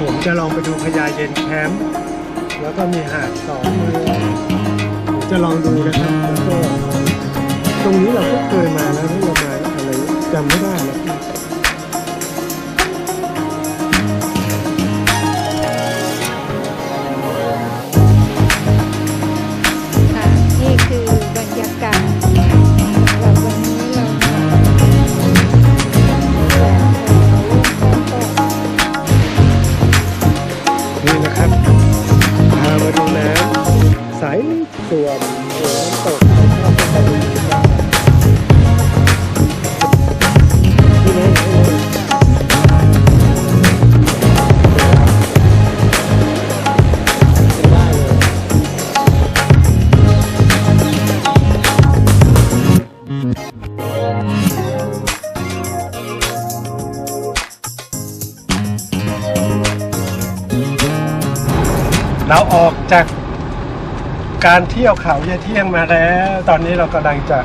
ผมจะลองไปดูพญาเย็นแคมป์แล้วก็มีหาดสองมือผมจะลองดูนะครับแล้วก็ตรงนี้เราก็เคยมาแล้วเรามาอะไรจำไม่ได้แล้วะได้เลยเราออกจาก การเที่ยวเขาเยายเที่ยงมาแล้ว ตอนนี้เรากำลังจะ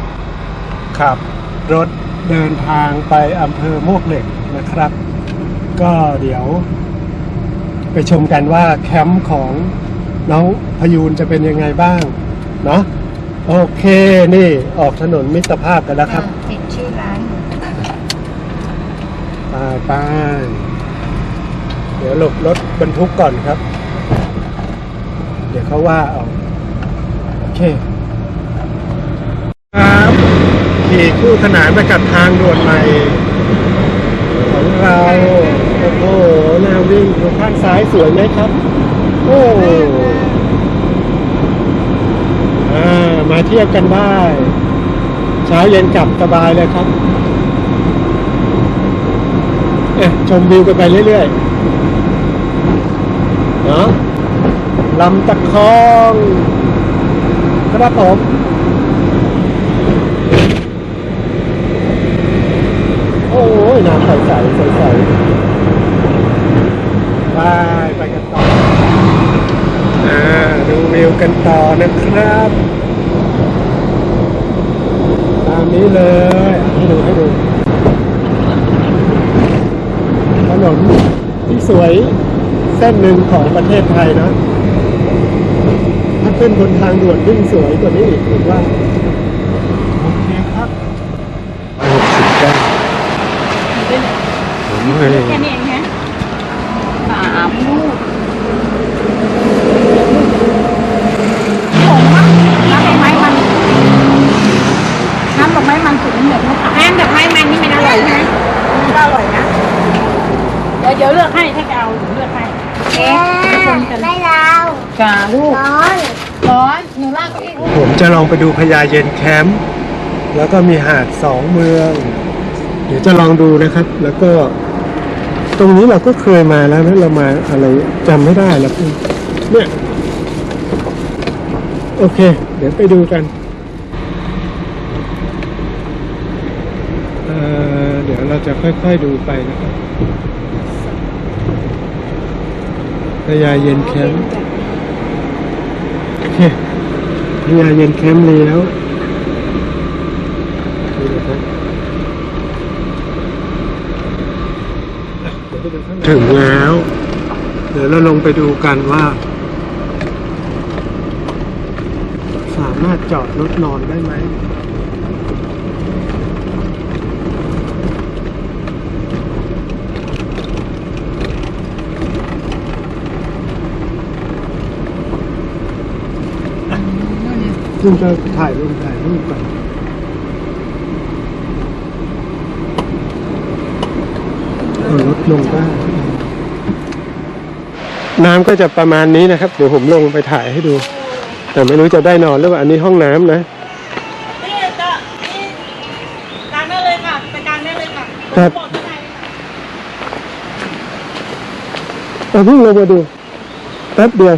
ขับรถเดินทางไปอำเภอมวกเหล็กนะครับ ก็เดี๋ยว ไปชมกันว่าแคมป์ของน้องพยูนจะเป็นยังไงบ้าง เนาะโอเคนี่ออกถนนมิตรภาพกันแล้วครับเห็นชื่อร้านอยู่ไปไปเดี๋ยวหลบรถบรรทุกก่อนครับ เดี๋ยวเขาว่าเอาโอ เคครับขี่คู่ขนานไปกับทางด่วนใหม่ ของเราโอ้โหแนววิ่งดูข้างซ้ายสวยไหมครับ โอ้อ่ามาเที่ยวกันได้ เช้าเย็นกลับสบายเลยครับเอ๊ะชมวิวกันไปเรื่อยๆเนาะลำตะคอง ครับผมโอ้ยน้ำใสๆใสๆไปไปกันต่ออ่าดูวิวกันต่อนะครับ ตามนี้เลยให้ดูให้ดูถนนที่สวยเส้นหนึ่งของประเทศไทยนะ ถ้าขึ้นบนทางด่วนวิ่งสวยกว่านี้อีกผมว่าโอเคครับหกสิบเก้าผมเคยแค่นี้เองฮะสามลูกผมว่าน้ำดอกไม้มันน้ำดอกไม้มันสุดเหมือนมะพร้าวน้ำดอกไม้มันนี่มันอร่อยใช่ไหมมันก็อร่อยนะ เดี๋ยวเดี๋ยวเลือกให้ถ้าจะเอาเดี๋ยวเลือกให้เอ๊ะคนกันไม่เรากาลูก จะลองไปดูพญาเย็นแคมป์แล้วก็มีหาดสองเมือง เดี๋ยวจะลองดูนะครับ แล้วก็ ตรงนี้เราก็เคยมาแล้วนะเรามาอะไรจำไม่ได้แล้วเนี่ยโอเค เดี๋ยวไปดูกันเออเดี๋ยวเราจะค่อยๆดูไปนะครับพญาเย็นแคมป์โอเค พญาเย็นแคมป์เลี้ยวถึงแล้ว เดี๋ยวเราลงไปดูกันว่า สามารถจอดรถนอนได้ไหม ซึ่งจะถ่ายลงถ่ายรูปกันเอารถลงได้น้ำก็จะประมาณนี้นะครับ เดี๋ยวผมลงไปถ่ายให้ดู แต่ไม่รู้จะได้นอนหรือเปล่าอันนี้ห้องน้ำนะนี่จะนี่กางได้เลยค่ะไปกางได้เลยค่ะครับบอกที่ไหนค่ะเราเพิ่งลงมาดูแป๊บเดียว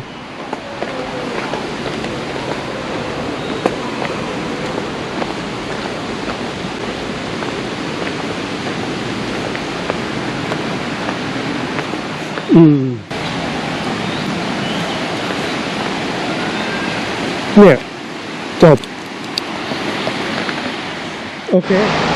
อืม เนี่ย จบ โ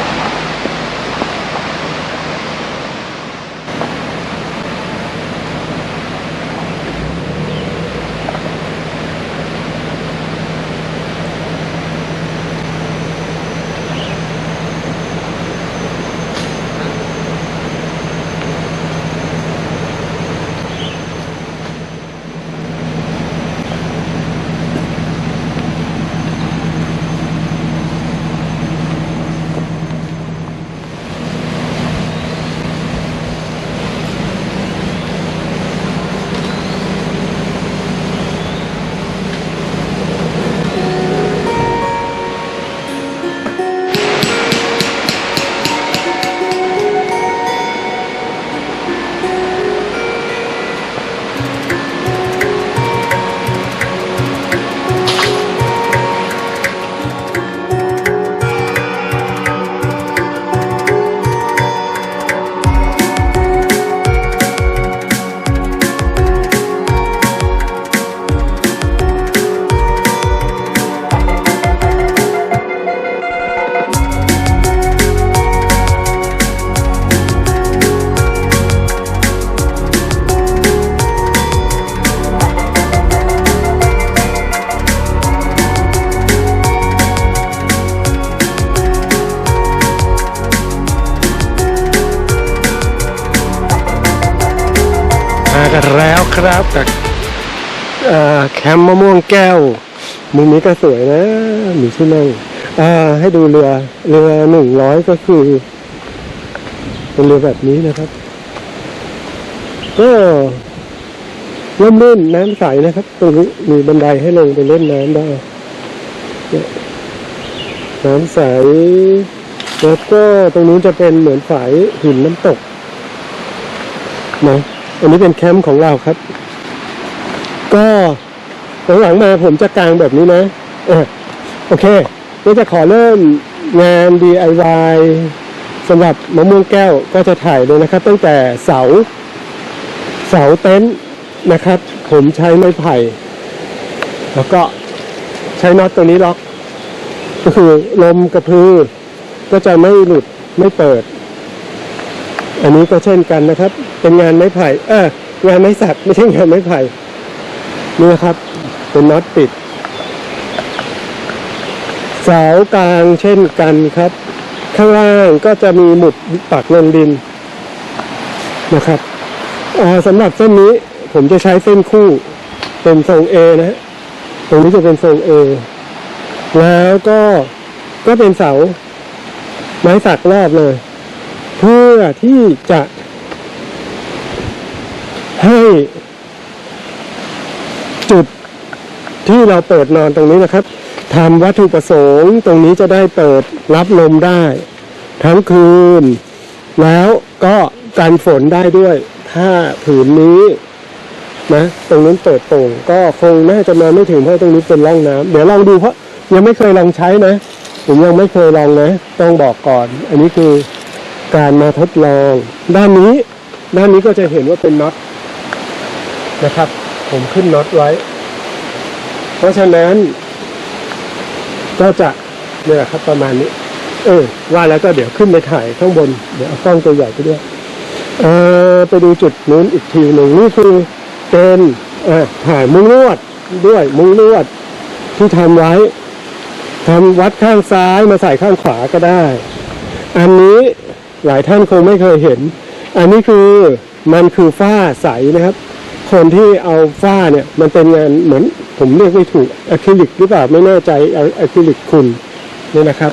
ันแล้วครับกับแคมป์มะม่วงแก้ว มุมนี้ก็สวยนะ มีที่นั่งอ่าให้ดูเรือ เรือหนึ่งร้อยก็คือ เป็นเรือแบบนี้นะครับก็ร่มรื่นน้ำใสนะครับ ตรงนี้มีบันไดให้ลงไปเล่นน้ำได้ น้ำใส แล้วก็ตรงนู้นจะเป็นเหมือนฝายหินน้ำตกนะ อันนี้เป็นแคมป์ของเราครับ ก็หลังๆมาผมจะกลางแบบนี้นะออโอเคก็จะขอเริ่มงาน DIY สำหรับมะม่วงแก้วก็จะถ่ายเลยนะครับ ตั้งแต่เสา เสาเต็นท์นะครับ ผมใช้ไม้ไผ่ แล้วก็ใช้น็อตตัวนี้ล็อก ก็คือลมกระพือ ก็จะไม่หลุดไม่เปิด อันนี้ก็เช่นกันนะครับ เป็นงานไม้ไผ่เอองานไม้สักไม่ใช่งานไม้ไผ่นี่นะครับ เป็นน็อตปิด เสากลางเช่นกันครับ ข้างล่างก็จะมีหมุดปักลงดินนะครับสำหรับเส้นนี้ผมจะใช้เส้นคู่เป็นทรง A นะฮะตรงนี้จะเป็นทรง A แล้วก็ก็เป็นเสา ไม้สักรอบเลย เพื่อที่จะให้จุดที่เราเปิดนอนตรงนี้นะครับทำวัตถุประสงค์ตรงนี้จะได้เปิดรับลมได้ ทั้งคืน แล้วก็กันฝนได้ด้วย ถ้าผืนนี้นะตรงนั้นเปิดโป่งก็คงน่าจะมาไม่ถึงเพราะตรงนี้เป็นร่องน้ำเดี๋ยวลองดูเพราะยังไม่เคยลองใช้นะผมยังไม่เคยลองนะ ต้องบอกก่อน อันนี้คือ การมาทดลอง ด้านนี้ ด้านนี้ก็จะเห็นว่าเป็นน็อตนะครับ ผมขึ้นน็อตไว้ เพราะฉะนั้น ก็จะเนี่ยครับประมาณนี้ เออ ว่าแล้วก็เดี๋ยวขึ้นไปถ่ายข้างบน เดี๋ยวเอากล้องตัวใหญ่ไปด้วย เออไปดูจุดนู้นอีกทีหนึ่งนี่คือเป็นเออถ่ายมุ้งลวดด้วยมุ้งลวดที่ทำไว้ทำวัดข้างซ้ายมาใส่ข้างขวาก็ได้ อันนี้ หลายท่านคงไม่เคยเห็น อันนี้คือมันคือฝ้าใสนะครับ คนที่เอาฝ้าเนี่ยมันเป็นงานเหมือนผมเรียกไม่ถูกอะคริลิกหรือเปล่าไม่แน่ใจอะอะคริลิกคุณนี่นะครับ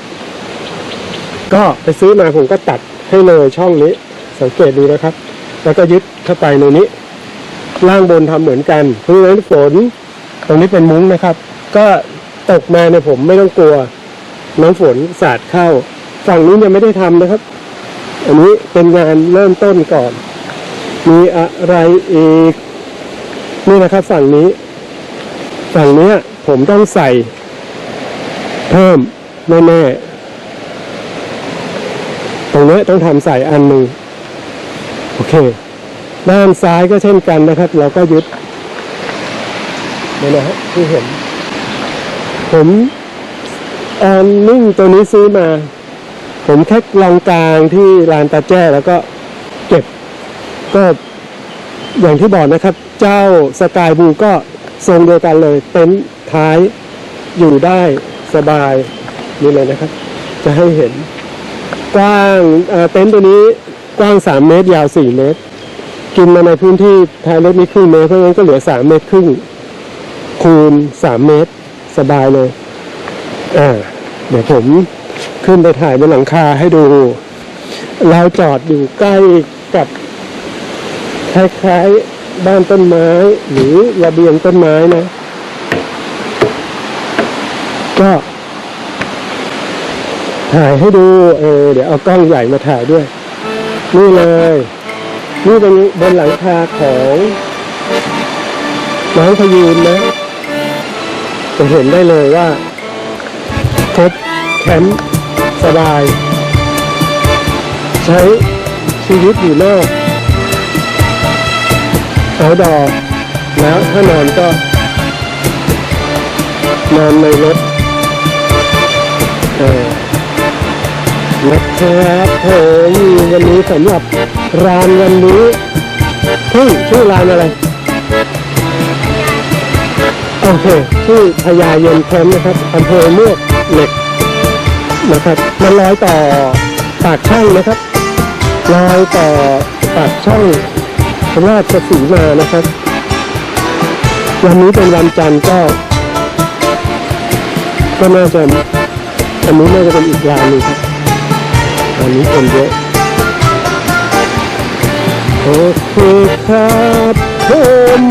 ก็ไปซื้อมาผมก็ตัดให้เลยช่องนี้ สังเกตดูนะครับ แล้วก็ยึดเข้าไปในนี้ ล่างบนทำเหมือนกันเพราะฉะนั้นฝนตรงนี้เป็นมุ้งนะครับ ก็ตกมาเนี่ยผมไม่ต้องกลัวน้ำฝนสาดเข้า ฝั่งนี้ยังไม่ได้ทำนะครับ อันนี้เป็นงานเริ่มต้นก่อน มีอะไรอีก นี่นะครับฝั่งนี้ ฝั่งเนี้ยผมต้องใส่ เพิ่มแน่ๆตรงเนี้ยต้องทำใส่อันหนึ่งโอเค ด้านซ้ายก็เช่นกันนะครับ เราก็ยึดนี่นะฮะที่เห็น ผมแอนนิ่งตัวนี้ซื้อมา ผมแค่ลองกลางที่ลานตาแจ้แล้วก็เก็บก็อย่างที่บอกนะครับ เจ้าสกายบูก็ทรงเดียวกันเลยเต็นท์ท้ายอยู่ได้สบายนี่เลยนะครับ จะให้เห็น กว้างเอ่อเต็นท์ตัวนี้กว้าง 3 เมตร ยาว 4 เมตร กินมาในพื้นที่ท้ายรถนี้ครึ่งเมตรเพราะงั้นก็เหลือ 3 เมตรครึ่งคูณ 3 เมตร สบายเลยอ่าเดี๋ยวผม ขึ้นไปถ่ายบนหลังคาให้ดู เราจอดอยู่ใกล้กับคล้ายๆบ้านต้นไม้หรือระเบียงต้นไม้นะ ก็ถ่ายให้ดูเออเดี๋ยวเอากล้องใหญ่มาถ่ายด้วย นี่เลย นี่เป็นบนหลังคาของน้องพยูนนะจะเห็นได้เลยว่าครบแคมป์ สบาย ใช้ชีวิตอยู่นอกเอาดอกแล้วถ้านอนก็นอนในรถเออนะครับผมวันนี้สำหรับร้านวันนี้ชื่อชื่อร้านอะไร โอเค ชื่อพญาเย็นแคมป์นะครับอำเภอเมือกเหล็ก นะครับมันร้อยต่อปากช่องนะครับรอยต่อปากช่องราชสีมานะครับ วันนี้เป็นวันจันทร์ก็ก็น่าจะอันนี้น่าจะเป็นอีกงานหนึงครับอันนี้คนเยอะโอเคครับผม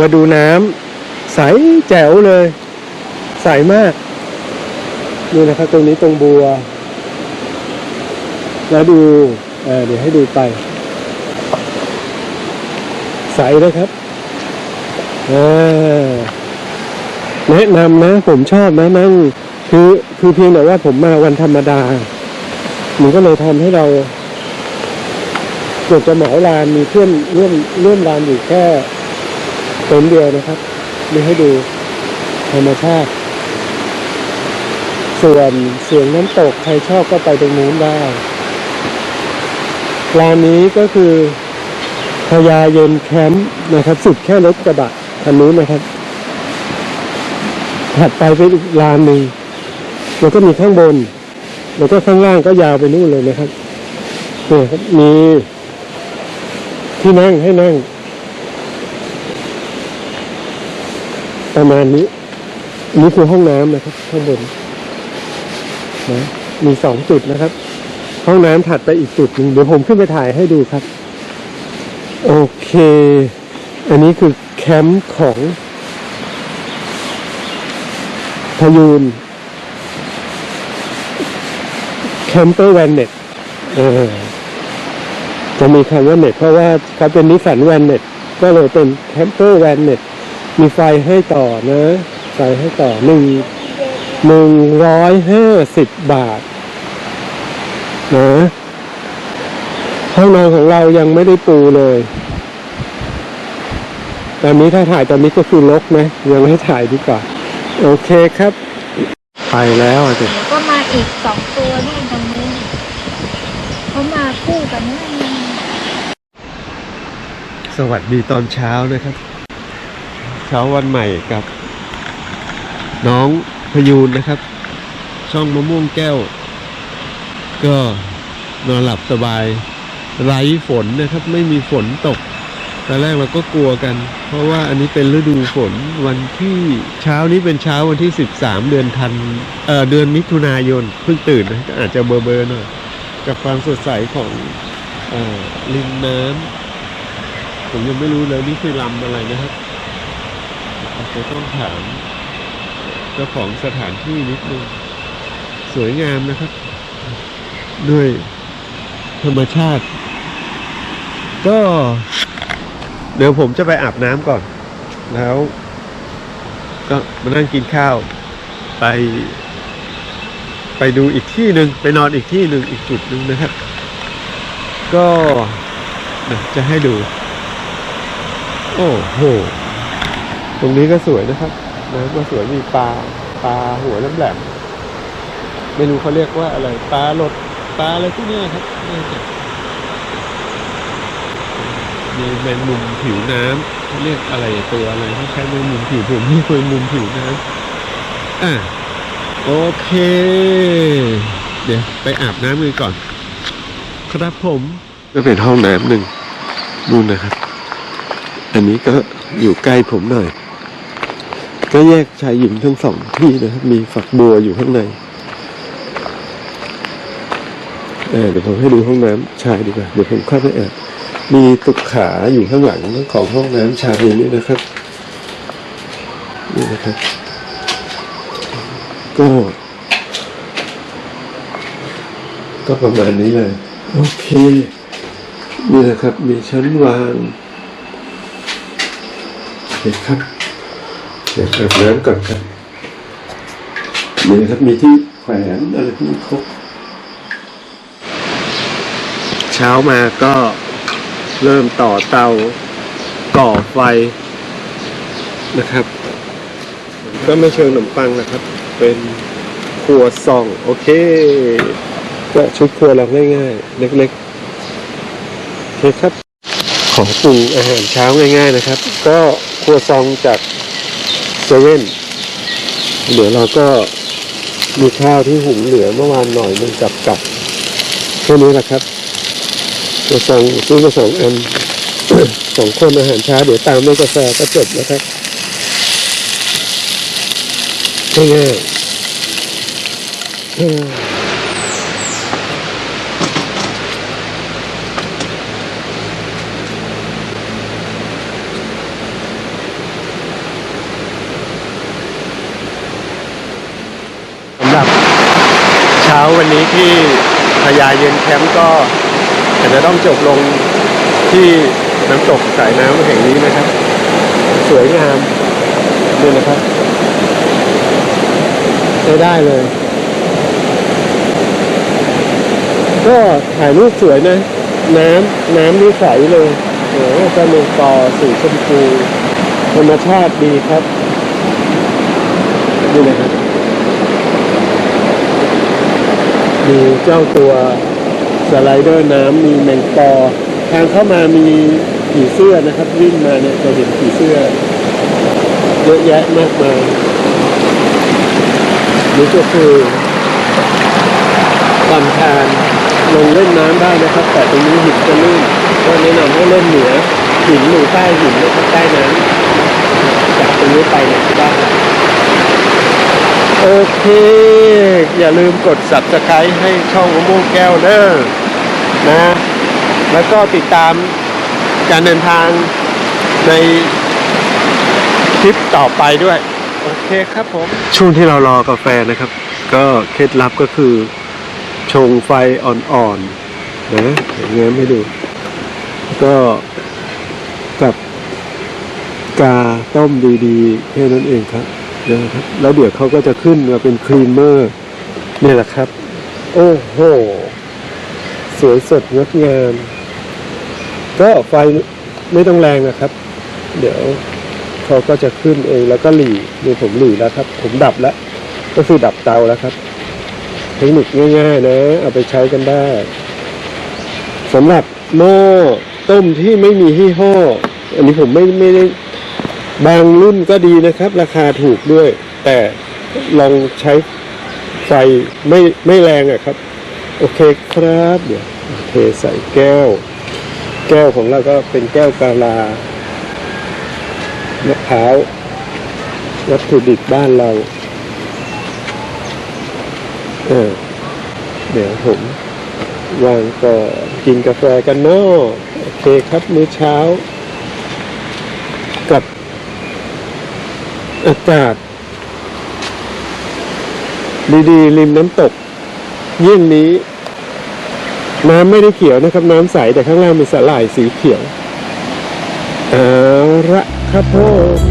มาดูน้ำใสแจ๋วเลย ใสมากนี่นะครับตรงนี้ตรงบัว แล้วดูเเดี๋ยวให้ดูไป ใสเลยครับแนะนำนะ ผมชอบนะนั่งคือคือเพียงแต่ว่าผมมาวันธรรมดา มันก็เลยทำให้เราเกือบจะเหมาลานมีเพื่อนร่วมร่วมลานอยู่แค่ เต็นเดียวนะครับนี่ให้ดูธรรมชาติ ส่วนเสียงน้ำตก ใครชอบก็ไปตรงนู้นได้ลานนี้ก็คือพญาเย็นแคมป์นะครับ สุดแค่รถกระบะคันนู้นนะครับถัดไปเป็นอีกลานหนึ่งแล้วก็มีข้างบน แล้วก็ข้างล่างก็ยาวไปนู่นเลยนะครับเนี่ยมีที่นั่งให้นั่ง ประมาณนี้นนี้คือห้องน้ำนะครับ ข้างบนนะมีสองจุดนะครับ ห้องน้ำถัดไปอีกจุดหนึ่งเดี๋ยวผมขึ้นไปถ่ายให้ดูครับ โอเค อันนี้คือแคมป์ของพยูนแคมเปอร์แวนเน็ตเออจะมีคำว่าเน็ตเพราะว่าเขาเป็นนิสสันแวนเน็ตก็เลยเป็นแคมเปอร์แวนเน็ต มีไฟให้ต่อนะไฟให้ต่อหนึ่งหนึ่งร้อยห้าสิบบาทนะห้องนอนของเรายังไม่ได้ปูเลย ตอนนี้ถ้าถ่ายตอนนี้ก็คือลกนะยังไม่ถ่ายดีกว่า โอเคครับ ไปแล้วอะสิแล้วก็มาอีกสองตัวนี่ตรงนี้เขามาคู่กันนี่สวัสดีตอนเช้านะครับ เช้าวันใหม่กับ น้องพยูนนะครับ ช่องมะม่วงแก้ว ก็นอนหลับสบายไร้ฝนนะครับ ไม่มีฝนตกตอนแรกเราก็กลัวกัน เพราะว่าอันนี้เป็นฤดูฝนวันที่เช้านี้เป็นเช้าวันที่สิบสามเดือนธันเอ่อเดือนมิถุนายนเพิ่งตื่นนะก็อาจจะเบอร์เบอร์หน่อยกับความสดใสของเอ่อริมน้ำผมยังไม่รู้เลยนี่คือลำอะไรนะครับ อาจจะต้องถามเจ้าของสถานที่นิดนึง สวยงามนะครับ ด้วยธรรมชาติ ก็เดี๋ยวผมจะไปอาบน้ำก่อน แล้ว ก็มานั่งกินข้าวไป ไปดูอีกที่หนึ่งไปนอนอีกที่หนึ่งอีกจุดหนึ่งนะครับ ก็จะให้ดู โอ้โห ตรงนี้ก็สวยนะครับน้ำก็สวยมีปลาปลาหัวแหลมๆไม่รู้เขาเรียกว่าอะไรปลาหลดปลาอะไรพวกเนี้ยครับน่าจะมีแมงมุมผิวน้ำเขาเรียกอะไรตัวอะไรที่ใช้แมงมุมผิวผมไม่เคยมุมผิวน้ำอะโอเค เดี๋ยวไปอาบน้ำกันก่อน ครับผมก็เป็นห้องน้ำหนึ่งนู่นนะครับ อันนี้ก็อยู่ใกล้ผมหน่อย ก็แยกชายหญิงทั้งสองที่นะครับ มีฝักบัวอยู่ข้างในเเดี๋ยวผมให้ดูห้องน้ำชายดีกว่า เดี๋ยวผมเข้าไปแอบมีตุกขาอยู่ข้างหลังของห้องน้ำชายนี่นะครับ นี่นะครับ ก็ ก็ประมาณนี้เลย โอเค นี่นะครับ มีชั้นวางโอเคครับ เดี๋ยวอาบน้ำก่อนครับนี่นะครับมีที่แขวนอะไรที่ครบเช้ามาก็เริ่มต่อเตาก่อไฟนะครับ ก็ไม่เชิงขนมปังนะครับ เป็นครัวซอง โอเค ก็ชุดครัวเราง่ายๆ เล็กๆโอเคครับ ของปรุงอาหารเช้าง่ายๆนะครับ ก็ครัวซองจาก เซเว่นเดี๋ยวเราก็มีข้าวที่หุงเหลือเมื่อวานหน่อยหนึงกับกับแค่นี้แหละครับครัวซองซื้อมาสองอันสองคนอาหารเช้าเดี๋ยวตามด้วยกาแฟก็จบแล้วครับง่ายๆอืม สำหรับเช้าวันนี้ที่พญาเย็นแคมป์ก็อาจจะต้องจบลงที่น้ำตกสายน้ำแห่งนี้นะครับ สวยงามดูนะครับใช้ได้เลย ก็ถ่ายรูปสวยนะ น้ำน้ำนี่ใสเลยโอ้โหก็มีกอสีชมพูธรรมชาติดีครับดูนะครับ มีเจ้าตัวสไลเดอร์น้ำมีแมงปอ ทางเข้ามามีผีเสื้อนะครับวิ่งมาเนี่ยจะเห็นผีเสื้อ เยอะแยะมากมายนี่ก็คือลำธารลงเล่นน้ำได้นะครับ แต่ตรงนี้หินจะลื่นก็แนะนำให้เล่นเหนือหินหรือใต้หินนะครับใต้น้ำจากตรงนี้ไปเนี่ยได้ โอเค อย่าลืมกด subscribe ให้ช่องมะม่วงแก้วเด้อนะ แล้วก็ติดตามการเดินทางในคลิปต่อไปด้วย โอเคครับผม ช่วงที่เรารอกาแฟนะครับ ก็เคล็ดลับก็คือ ชงไฟอ่อนๆนะอย่างเงี้ยไม่ดู ก็กับกาต้มดีๆแค่นั้นเองครับ นะครับ แล้วเดี๋ยวเขาก็จะขึ้นมาเป็นครีมเมอร์นี่แหละครับ โอ้โห สวยสดงดงาม ก็ไฟไม่ต้องแรงนะครับ เดี๋ยวเขาก็จะขึ้นเองแล้วก็หลีนี่ผมหลีแล้วครับ ผมดับแล้ว ก็คือดับเตาแล้วครับ เทคนิคง่าย ๆ นะ เอาไปใช้กันได้สำหรับหม้อต้มที่ไม่มียี่ห้ออันนี้ผมไม่ไม่ได้ บางรุ่นก็ดีนะครับ ราคาถูกด้วย แต่ลองใช้ไฟไม่ไม่แรงอะครับ โอเคครับเดี๋ยวเทใส่แก้ว แก้วของเราก็เป็นแก้วกาลามะพร้าววัตถุดิบบ้านเรา เออเดี๋ยวผม วางก่อนกินกาแฟกันเนาะโอเคครับมื้อเช้า กับ อากาศ ดีๆริมน้ำตก เยี่ยงนี้ น้ำไม่ได้เขียวนะครับ น้ำใสแต่ข้างล่างมีสาหร่ายสีเขียวเอาละครับผม